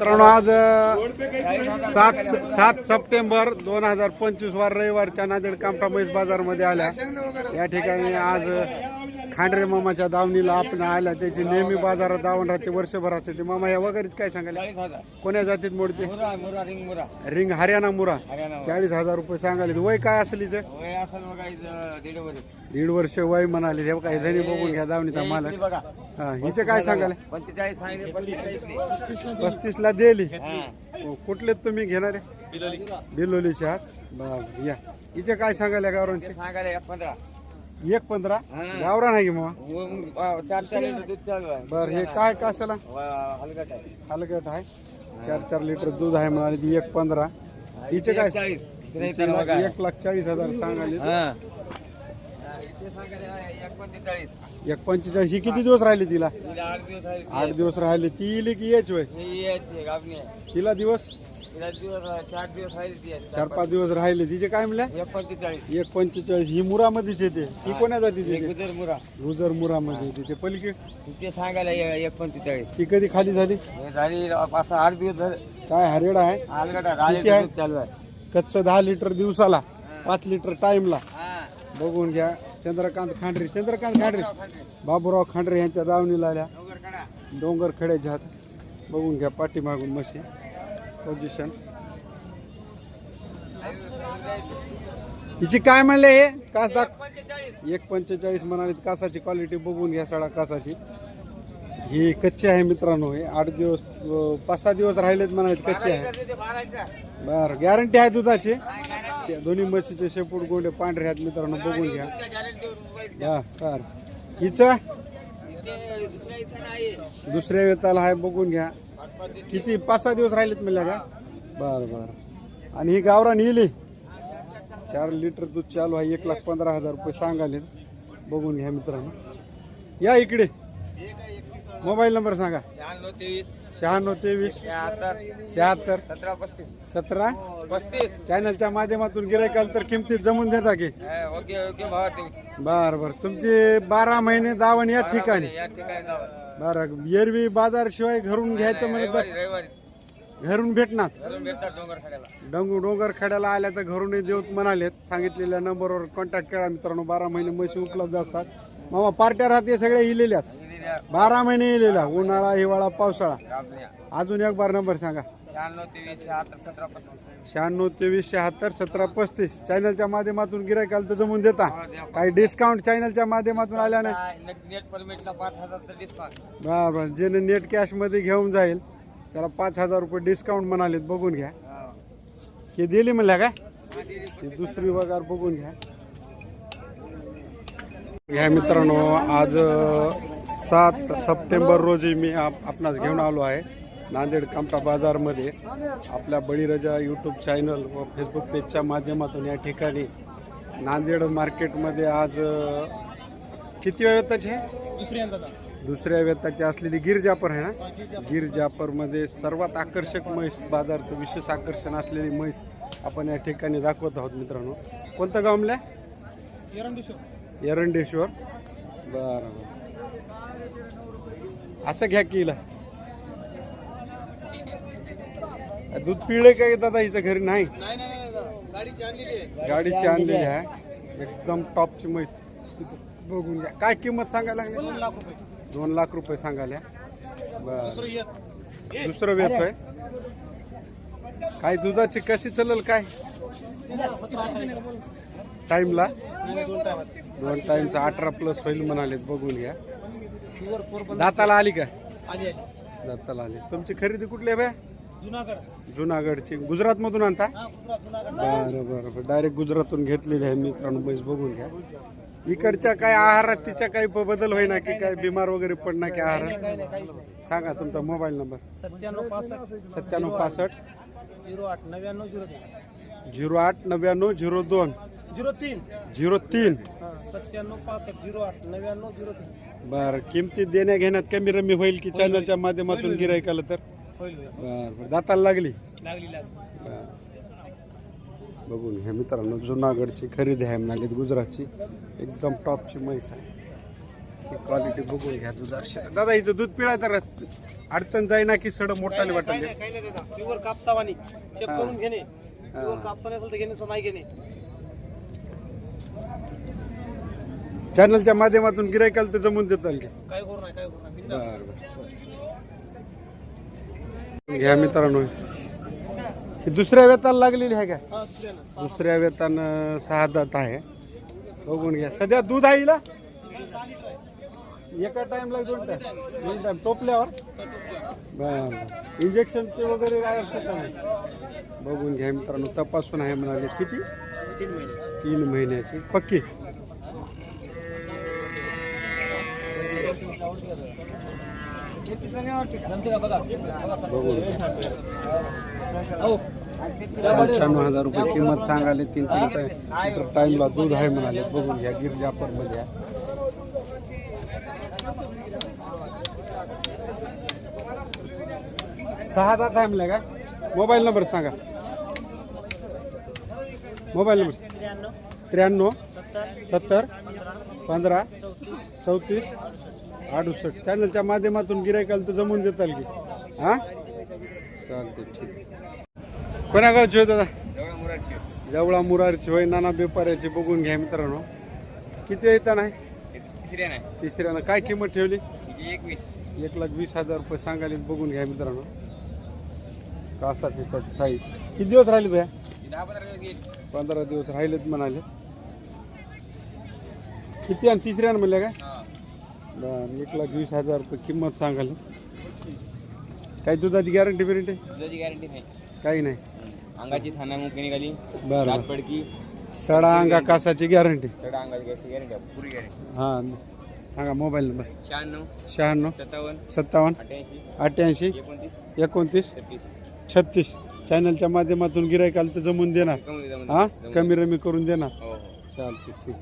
मित्रांनो आज सात सात सप्टेंबर दोन हजार पंचवीस वार रविवारच्या नांदेड कामठा म्हैस बाजारमध्ये आल्या. या ठिकाणी आज खांडरे मामाच्या दावणीला आपण आल्या त्याची नेहमी बाजारात दावण राहते वर्षभरासाठी मामा या वगैरे काय सांगायला? कोण्या जातीत मोडते? मुरा मुरा रिंग मुरा. रिंग हरियाणा मुरा. हरियाणा चाळीस हजार रुपये सांगाले वय काय असेल दीड वर दीड वर्ष वय म्हणाले. हे काही जणी बघून घ्या दावणीचा मालक. हा हिचं काय सांगाले पंचेचाळीस पस्तीस ला दिली. कुठले तुम्ही घेणारे बिलोलीचे आहात बरं या. हिचे काय सांगायला गावरांचे सांगायला पंधरा. एक पंधरा. गावरान आहे की मग? मग, चार चार लिटर दूध चालू आहे. बर हे काय कशाला? व हलगट आहे. हलगट आहे. चार चार लिटर दूध आहे म्हणाले ती एक पंधरा. हिचे काय? चाळीस. हिचे लाख- एक लाख चाळीस हजार सांगाले हा. एक पंचेचाळीस. ही किती दिवस राहिले तिला? आठ दिवस राहिले. ती येईल की याच वय हे आहे. तिला दिवस? तिला दिवस चार दिवस राहिले ती यायची. चार पाच दिवस राहिले. तिचे काय म्हणल्या एक पंचेचाळीस. एक पंचेचाळीस. ही मुरामध्येच येते. ती कोण्या जाती एक तिथे गुजर मुरा. गुजर मुरामध्ये येते. ते पलीकडे? तिथे सांगायला एक पंचेचाळीस. ती कधी खाली झाली? हे झाली पाच सहा आठ दिवस झाले. काय हरेडा आहे? आलगडा किती आहे? चालू आहे. कच्चं दहा लिटर दिवसाला. पाच लिटर टाइमला हा. बघून घ्या. चंद्रकांत खांडरे. चंद्रकांत खांडरे. बाबूराव खांडरे यांच्या दावणीला आल्या. डोंगर कडा. डोंगर खड्याच्या हात. बघून घ्या पाठीमागून मशी. पोझिशन हिची काय म्हणले हे? कास दाख एक पंचेचाळीस म्हणाले कासाची क्वालिटी बघून घ्या सडा कासाची. ही कच्ची आहे मित्रांनो हे. आठ दिवस पाच सहा दिवस राहिलेत म्हणाले कच्ची आहे. बरं बर गॅरंटी आहे दुधाची? त्या दोन्ही म्हशीचे शेपूट गोंडे पांढरे आहेत मित्रांनो बघून घ्या. तुमच्या या बर. हिचं? दुसऱ्या वेताला आहे बघून घ्या. किती? पाच सहा दिवस राहिलेत म्हणल्या का? बर बर. आणि ही गावरान येली चार लिटर दूध चालू आहे. एक लाख पंधरा हजार रुपये सांगाले बघून घ्या मित्रांनो. या इकडे. मोबाईल नंबर सांगा. शहाण्णव तेवीस. शहाण्णव तेवीस. शहात्तर. सतरा पस्तीस. सतरा? पस्तीस. चॅनलच्या माध्यमातून गिरायकाल तर किमतीत जमून देता की? ओके ओके भावा बर बर. तुमची बारा महिने दावण या ठिकाणी. या ठिकाणी. बरं एरवी बाजार शिवाय घरून घ्यायचं म्हणजे रविवारी रविवारी. तर घरून भेटणार. घरून भेटतात डोंगर खाड्याला. डोंगर खेड्याला आल्या तर घरूनही देऊत म्हणालेत. सांगितलेल्या नंबरवर कॉन्टॅक्ट करा मित्रांनो. बारा महिने म्हशी उपलब्ध असतात. मामा पार्ट्या राहते सगळ्या इलेल्याच हिरिया, बारा महिने इलेल्या उन्हाळा हिवाळा पावसाळा. अजून एक बार नंबर सांगा. शहाण्णव तेवीस शहात्तर सतरा पस्तीस. शहाण्णव तेवीस शहात्तर सतरा पस्तीस. चॅनलच्या माध्यमातून गिरायकाल तर जमून देता. हो, द्या. काही डिस्काउंट चॅनलच्या माध्यमातून आल्याने नेट नेट परमिटला पाच डिस्काउंट बरं बरं ज्याने नेट कॅशमध्ये घेऊन जाईल त्याला पाच हजार रुपये डिस्काउंट म्हणालेत बघून घ्या. हे. दिली म्हणल्या का ही दुसरी वगार बघून घ्या. ह्या मित्रांनो आज अ, सात सप्टेंबर रोजी मी आप आपणास घेऊन आलो आहे. नांदेड कामटा बाजारमध्ये आपल्या बळीराजा यूट्यूब चॅनल व फेसबुक पेजच्या माध्यमातून या ठिकाणी नांदेड मार्केटमध्ये आज किती वेळाचे दुसऱ्या वेताची असलेली गिर जापर आहे ना? गिर जापरमध्ये सर्वात आकर्षक म्हैस बाजारचं विशेष आकर्षण असलेली म्हैस आपण या ठिकाणी दाखवत आहोत मित्रांनो. कोणतं गाव म्हणलं एरंडेश्वर. बरं बरं. असं घ्या की हिला दूध पिळे काय दादा हिचं घरी? नाही. गाडीची आणलेली आहे. एकदम टॉपची म्हैस. बघून घ्या. काय किंमत सांगायला लागली? दोन लाख रुपये. सांगायला. बरं. दुसरं वेत आहे. काय दुधाची कशी चालेल काय? टाइमला दोन टाइमचा अठरा प्लस होईल म्हणालेत. बघून घ्या. दाताला आली का? दाताला आली. तुमची खरेदी कुठली आहे बे? जुनागडची. गुजरात मधून आणता बरं बरं बरं. डायरेक्ट गुजरातून घेतलेली आहे मित्रांनो. म्हैस बघून घ्या. इकडच्या काय आहारात तिच्या काही बदल होईना की काय बिमार वगैरे पडणार की आहारात? सांगा तुमचा मोबाईल नंबर. सत्त्याण्णव पासष्ट. सत्त्याण्णव पासष्ट. झिरो आठ नव्याण्णव झिरो झिरो आठ नव्याण्णव झिरो दोन. झिरो तीन. झिरो तीन. सत्त्याण्णव पासष्ट झिरो आठ नव्याण्णव झिरो तीन. बरं किमती देण्या घेण्यात कमी रमी होईल की चॅनलच्या माध्यमातून गिरायकाला तर? होईल. बरं बरं. दाताला लागली? लागली लागली. बरं. बघून हे मित्रांनो जुनागडची खरेदी आहे म्हणाली गुजरातची. एकदम टॉपची म्हैस आहे. ही क्वालिटी बघून घ्या दुधाची दादा इथं दूध पिळा तर अडचण जाईना की सड मोठाले नाही काही नाही देता प्युअर कापसावानी. चेक. करून घेणे. प्युअर कापसाने असेल तर घेण्याचं नाही घेणे. चॅनलच्या माध्यमातून गिरायकाला तर जमून देताल की. काय करू नाही काय करू नाही. बिनधास्त. बरं बरं. चालतंय. घ्या मित्रांनो. ही दुसऱ्या वेताला लागलेली आहे का? दुसऱ्या सहा वेतान सहा दात आहे. बघून घ्या. सध्या दूध आहे हिला? एका टाइमला दोन टाइम. दोन टाइम. टोपल्यावर? बरं. इंजेक्शनचे वगैरे काय असं नाही बघून घ्या मित्रांनो. तपासून आहे म्हणाले. किती? तीन महिन्याची. पक्की? पंच्याण्णव हजार रुपये किंमत सांगाले तीन तीन रुपये. टाइमला दूध आहे म्हणाले. बघून घ्या गिरजापरमध्ये सहा दात आहे म्हणले का? मोबाईल नंबर सांगा. Mobile number. त्र्याण्णव सत्तर पंधरा चौतीस अडुसष्ट चॅनलच्या माध्यमातून गिरायकाला तर जमून देताल की. हा? चालते ठीक. कोणा गावची होय दादा जवळा मुरारची होय नाना व्यापाऱ्याची बघून घ्या मित्रांनो. किती येता नाही? तिसऱ्या नाही तिसऱ्यानं काय किंमत ठेवली? एकवीस. एक लाख वीस हजार रुपये सांगाले बघून घ्या मित्रांनो. कासा पिसाची साईज किती दिवस राहिले भया? पंधरा दिवस राहिलेत म्हणाले. किती आणि तिसऱ्यानं म्हणले काय? बरं, एक लाख वीस हजार रुपये किंमत सांगाल. काही दुधाची गॅरंटी बिरंटी? दुधाची गॅरंटी नाही. काही नाही. अंगाची थाना मुके निघाली बरं दात पडकी सडा अंगा कासाची गॅरंटी सडा अंगाची गॅसची गॅरंटी पुरी गॅरंटी हां सांगा मोबाईल नंबर शहाण्णव. शहाण्णव. सत्तावन्न. सत्तावन्न. अठ्याऐंशी अठ्ठ्याऐंशी. एकोणतीस. एकोणतीस. छत्तीस. छत्तीस. चॅनलच्या माध्यमातून गिरायकाला तर जमून देणार. कमी हां. कमी रमी करून देणार. हो हो. चालते ठीक